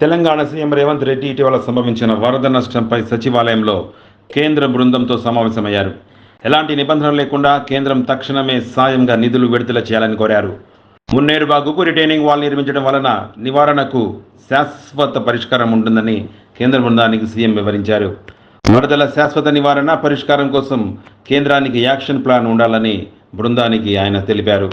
Telangana CM Revanth Reddy ఇటీవల సంభవించిన వరద నష్టంపై సచివాలయంలో కేంద్ర బృందంతో సమావేశమయ్యారు. ఎలాంటి నిబంధనలు లేకుండా కేంద్రం తక్షణమే సాయంగా నిధులు విడుదల చేయాలని కోరారు. మున్నేరుబాగుకు రిటైనింగ్ వాల్ నిర్మించడం వలన నివారణకు శాశ్వత పరిష్కారం ఉంటుందని కేంద్ర బృందానికి సీఎం వివరించారు. వరదల శాశ్వత నివారణ పరిష్కారం కోసం కేంద్రానికి యాక్షన్ ప్లాన్ ఉండాలని బృందానికి ఆయన తెలిపారు.